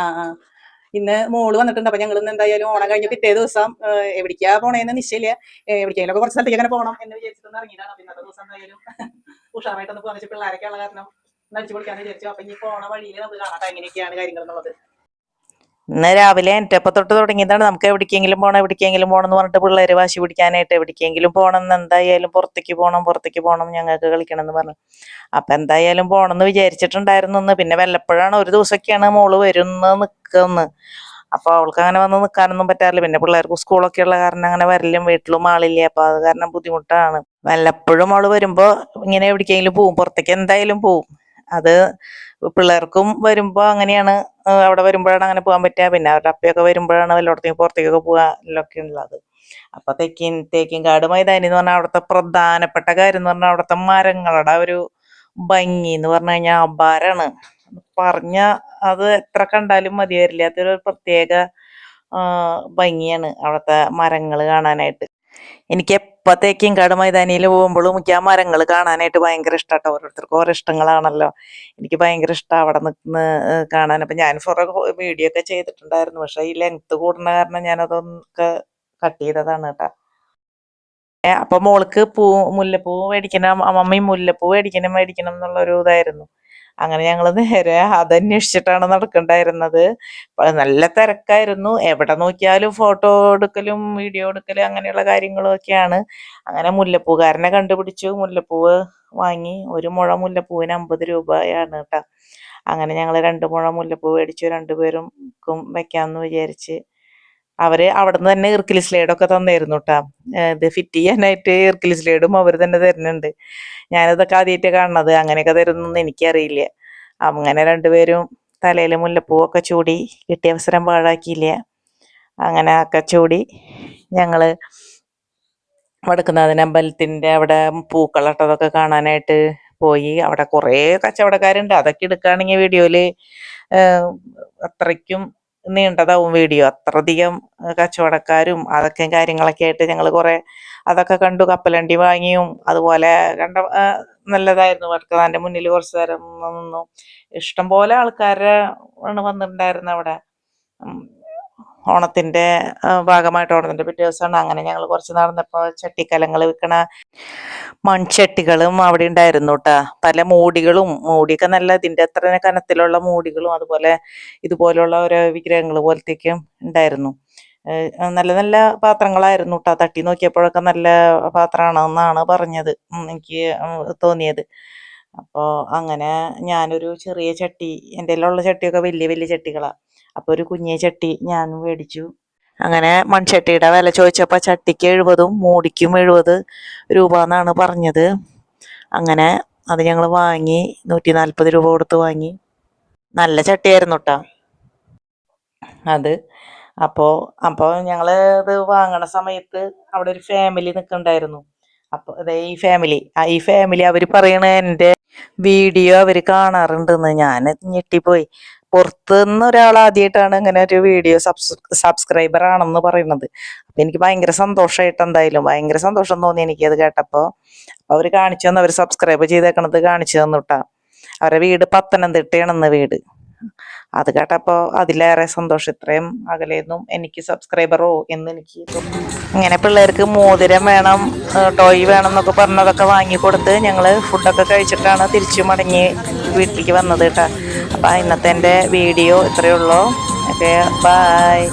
ആ ഇന്ന് മോൾ വന്നിട്ടുണ്ട്. അപ്പൊ ഞങ്ങൾ ഇന്ന് എന്തായാലും ഓണം കഴിഞ്ഞ പിറ്റേ ദിവസം എവിടേക്കാ പോണേന്ന് നിശ്ചയില്ല. എവിടേക്കെങ്കിലും കുറച്ച് സ്ഥലത്തേക്ക് അങ്ങനെ പോകണം എന്ന് വിചാരിച്ചിട്ടൊന്ന് ഇറങ്ങിയതാണ്. അപ്പൊ ഇന്നത്തെ ദിവസം എന്തായാലും ഉഷാറായിട്ടൊന്ന് പോകാൻ പിള്ളേരൊക്കെ ഉള്ള കാരണം നടിച്ചു പൊളിക്കാന്ന് വിചാരിച്ചു. അപ്പൊ ഇനി പോണ വഴിയിൽ നമുക്ക് കാണാം എങ്ങനെയൊക്കെയാണ് കാര്യങ്ങൾ എന്നുള്ളത് ഇന്ന് രാവിലെ എന്റെപ്പം തൊട്ട് തുടങ്ങിയതാണ്. നമുക്ക് എവിടേക്കെങ്കിലും പോകണം എവിടേക്കെങ്കിലും പോകണം എന്ന് പറഞ്ഞിട്ട് പിള്ളേർ വാശി പിടിക്കാനായിട്ട് എവിടേക്കെങ്കിലും പോകണം എന്ന് എന്തായാലും പുറത്തേക്ക് പോകണം പുറത്തേക്ക് പോകണം ഞങ്ങൾക്ക് കളിക്കണം എന്ന് പറഞ്ഞു. അപ്പം എന്തായാലും പോകണം എന്ന് വിചാരിച്ചിട്ടുണ്ടായിരുന്നു എന്ന് പിന്നെ വല്ലപ്പോഴാണ് ഒരു ദിവസമൊക്കെയാണ് മോൾ വരുന്ന നിൽക്കുന്നത് അപ്പോൾ അവൾക്ക് അങ്ങനെ വന്ന് നിൽക്കാനൊന്നും പറ്റാറില്ല. പിന്നെ പിള്ളേർക്ക് സ്കൂളൊക്കെ ഉള്ള കാരണം അങ്ങനെ വരലും വീട്ടിലും ആളില്ല. അപ്പോൾ അത് കാരണം ബുദ്ധിമുട്ടാണ്. വല്ലപ്പോഴും അവൾ വരുമ്പോൾ ഇങ്ങനെ എവിടേക്കെങ്കിലും പോവും. പുറത്തേക്ക് എന്തായാലും പോവും. അത് പിള്ളേർക്കും വരുമ്പോൾ അങ്ങനെയാണ് അവിടെ വരുമ്പോഴാണ് അങ്ങനെ പോകാൻ പറ്റുക പിന്നെ അവരുടെ അപ്പയൊക്കെ വരുമ്പോഴാണ് വല്ലോടത്തേക്ക് പുറത്തേക്കൊക്കെ പോകാനൊക്കെ ഉള്ളത്. അപ്പൊ തെക്കിൻ തേക്കിൻകാട് മൈതാനി എന്ന് പറഞ്ഞാൽ അവിടുത്തെ പ്രധാനപ്പെട്ട കാര്യം എന്ന് പറഞ്ഞാൽ അവിടുത്തെ മരങ്ങളുടെ ഒരു ഭംഗി എന്ന് പറഞ്ഞു കഴിഞ്ഞാൽ അപാരാണ്. പറഞ്ഞ അത് എത്ര കണ്ടാലും മതി വരില്ല അതൊരു പ്രത്യേക ഭംഗിയാണ് അവിടുത്തെ മരങ്ങൾ കാണാനായിട്ട്. എനിക്ക് എപ്പോൾ തേക്കിൻകാട് മൈതാനിയിൽ പോകുമ്പോഴും ആ മരങ്ങൾ കാണാനായിട്ട് ഭയങ്കര ഇഷ്ടമാട്ടോ ഓരോരുത്തർക്കും ഓരോ ഇഷ്ടങ്ങളാണല്ലോ. എനിക്ക് ഭയങ്കര ഇഷ്ടമാണ് അവിടെ നിന്ന് കാണാൻ. അപ്പം ഞാൻ കുറെ വീഡിയോ ഒക്കെ ചെയ്തിട്ടുണ്ടായിരുന്നു. പക്ഷെ ഈ ലെങ്ത് കൂടുന്ന കാരണം ഞാനതൊക്കെ കട്ട് ചെയ്തതാണ് കേട്ടോ. അപ്പം മോൾക്ക് പൂ മുല്ലപ്പൂ മേടിക്കണം അമ്മമ്മയും മുല്ലപ്പൂ മേടിക്കണം മേടിക്കണം എന്നുള്ളൊരു ഇതായിരുന്നു. അങ്ങനെ ഞങ്ങൾ നേരെ അതന്വേഷിച്ചിട്ടാണ് നടക്കണ്ടായിരുന്നത്. നല്ല തിരക്കായിരുന്നു. എവിടെ നോക്കിയാലും ഫോട്ടോ എടുക്കലും വീഡിയോ എടുക്കലും അങ്ങനെയുള്ള കാര്യങ്ങളും ഒക്കെയാണ് അങ്ങനെ മുല്ലപ്പൂകാരനെ കണ്ടുപിടിച്ചു. മുല്ലപ്പൂവ് വാങ്ങി. ഒരു മുഴ മുല്ലപ്പൂവിന് അമ്പത് രൂപയാണ് കേട്ടോ അങ്ങനെ ഞങ്ങൾ രണ്ട് മുഴ മുല്ലപ്പൂ മേടിച്ചു. രണ്ടുപേരും ക്കും വെക്കാമെന്ന് വിചാരിച്ച് അവർ അവിടെ നിന്ന് തന്നെ ഇർക്കിലി സ്ലേഡൊക്കെ തന്നായിരുന്നു കേട്ടോ ഇത് ഫിറ്റ് ചെയ്യാനായിട്ട് ഇർക്കിലി സ്ലേഡും അവർ തന്നെ തരുന്നുണ്ട്. ഞാനിതൊക്കെ ആദ്യമായിട്ട് കാണുന്നത് അങ്ങനെയൊക്കെ തരുന്നൊന്നും എനിക്കറിയില്ല. അങ്ങനെ രണ്ടുപേരും തലയിൽ മുല്ലപ്പൂവൊക്കെ ചൂടി കിട്ടിയ അവസരം പാഴാക്കിയില്ല. അങ്ങനെ ഒക്കെ ചൂടി ഞങ്ങൾ വടക്കുന്നാഥൻ അമ്പലത്തിന്റെ അവിടെ പൂക്കളട്ടതൊക്കെ കാണാനായിട്ട് പോയി. അവിടെ കുറേ കച്ചവടക്കാരുണ്ട്. അതൊക്കെ എടുക്കുകയാണെങ്കിൽ വീഡിയോയിൽ അത്രയ്ക്കും നീണ്ടതാവും വീഡിയോ. അത്രധികം കച്ചവടക്കാരും അതൊക്കെ കാര്യങ്ങളൊക്കെ ആയിട്ട് ഞങ്ങൾ കുറേ അതൊക്കെ കണ്ടു. കപ്പലണ്ടി വാങ്ങിയും. അതുപോലെ കണ്ട നല്ലതായിരുന്നു. വടക്കുന്നാഥന്റെ മുന്നിൽ കുറച്ച് നേരം നിന്നു. ഇഷ്ടംപോലെ ആൾക്കാരെ ആണ് വന്നിട്ടുണ്ടായിരുന്നത് അവിടെ. ആ, ഭാഗമായിട്ട് ഓണത്തിന്റെ പിറ്റേ ദിവസമാണ്. അങ്ങനെ ഞങ്ങൾ കുറച്ച് നടന്നപ്പോൾ ചട്ടിക്കലങ്ങൾ വിൽക്കണ മൺചട്ടികളും അവിടെ ഉണ്ടായിരുന്നു കേട്ടാ പല മൂടികളും മൂടിയൊക്കെ നല്ല ഇതിന്റെ അത്ര കനത്തിലുള്ള മൂടികളും അതുപോലെ ഇതുപോലുള്ള ഓരോ വിഗ്രഹങ്ങൾ പോലത്തേക്കും ഉണ്ടായിരുന്നു. നല്ല നല്ല പാത്രങ്ങളായിരുന്നു കേട്ടോ തട്ടി നോക്കിയപ്പോഴൊക്കെ നല്ല പാത്രമാണെന്നാണ് പറഞ്ഞത് എനിക്ക് തോന്നിയത്. അപ്പോൾ അങ്ങനെ ഞാനൊരു ചെറിയ ചട്ടി എന്റെ ഉള്ള ചട്ടിയൊക്കെ വലിയ വലിയ ചട്ടികളാണ് അപ്പോൾ ഒരു കുഞ്ഞേ ചട്ടി ഞാൻ മേടിച്ചു. അങ്ങനെ മൺചട്ടിയുടെ വില ചോദിച്ചപ്പോൾ ചട്ടിക്ക് എഴുപതും മൂടിക്കും എഴുപത് രൂപ എന്നാണ് പറഞ്ഞത്. അങ്ങനെ അത് ഞങ്ങൾ വാങ്ങി നൂറ്റി നാൽപ്പത് രൂപ കൊടുത്ത് വാങ്ങി. നല്ല ചട്ടിയായിരുന്നു കേട്ടോ അത്. അപ്പോൾ അപ്പോൾ ഞങ്ങൾ ഇത് വാങ്ങണ സമയത്ത് അവിടെ ഒരു ഫാമിലി നിൽക്കുന്നുണ്ടായിരുന്നു അപ്പോൾ അതെ ഈ ഫാമിലി ഈ ഫാമിലി അവർ പറയണ എന്റെ വീഡിയോ അവർ കാണാറുണ്ടെന്ന് ഞാൻ ഞെട്ടിപ്പോയി. പുറത്തുനിന്ന് ഒരാൾ ആദ്യമായിട്ടാണ് ഇങ്ങനെ ഒരു വീഡിയോ സബ്സ് സബ്സ്ക്രൈബർ ആണെന്ന് പറയുന്നത്. അപ്പം എനിക്ക് ഭയങ്കര സന്തോഷമായിട്ട് എന്തായാലും ഭയങ്കര സന്തോഷം തോന്നി എനിക്കത് കേട്ടപ്പോൾ അപ്പോൾ അവർ കാണിച്ചു തന്നു അവർ സബ്സ്ക്രൈബ് ചെയ്തേക്കണത് കാണിച്ചു തന്നു അവരെ വീട് പത്തനംതിട്ടയാണെന്ന് വീട്. അത് കേട്ടപ്പോൾ അതിലേറെ സന്തോഷം. ഇത്രയും അകലെയൊന്നും എനിക്ക് സബ്സ്ക്രൈബറോ എന്ന് എനിക്ക് ഇങ്ങനെ പിള്ളേർക്ക് മോതിരം വേണം ടോയ് വേണം എന്നൊക്കെ പറഞ്ഞതൊക്കെ വാങ്ങിക്കൊടുത്ത് ഞങ്ങൾ ഫുഡൊക്കെ കഴിച്ചിട്ടാണ് തിരിച്ചു മടങ്ങി വീട്ടിലേക്ക് വന്നത് കേട്ടോ അപ്പം ഇന്നത്തെ എന്റെ വീഡിയോ ഇത്രയേ ഉള്ളൂ. Okay bye